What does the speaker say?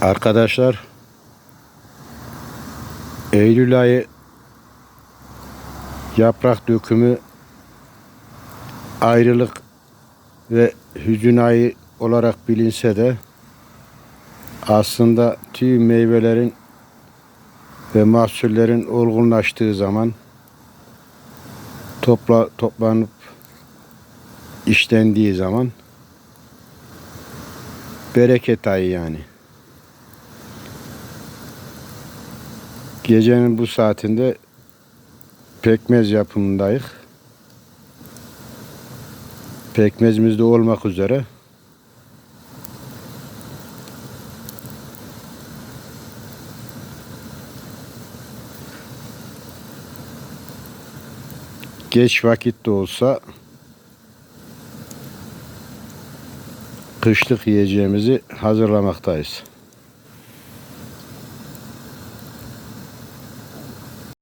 Arkadaşlar Eylül ayı yaprak dökümü ayrılık ve hüzün ayı olarak bilinse de aslında tüm meyvelerin ve mahsullerin olgunlaştığı zaman topla toplanıp işlendiği zaman bereket ayı yani. Gecenin bu saatinde pekmez yapımındayız. Pekmezimiz de olmak üzere. Geç vakit de olsa kışlık yiyeceğimizi hazırlamaktayız.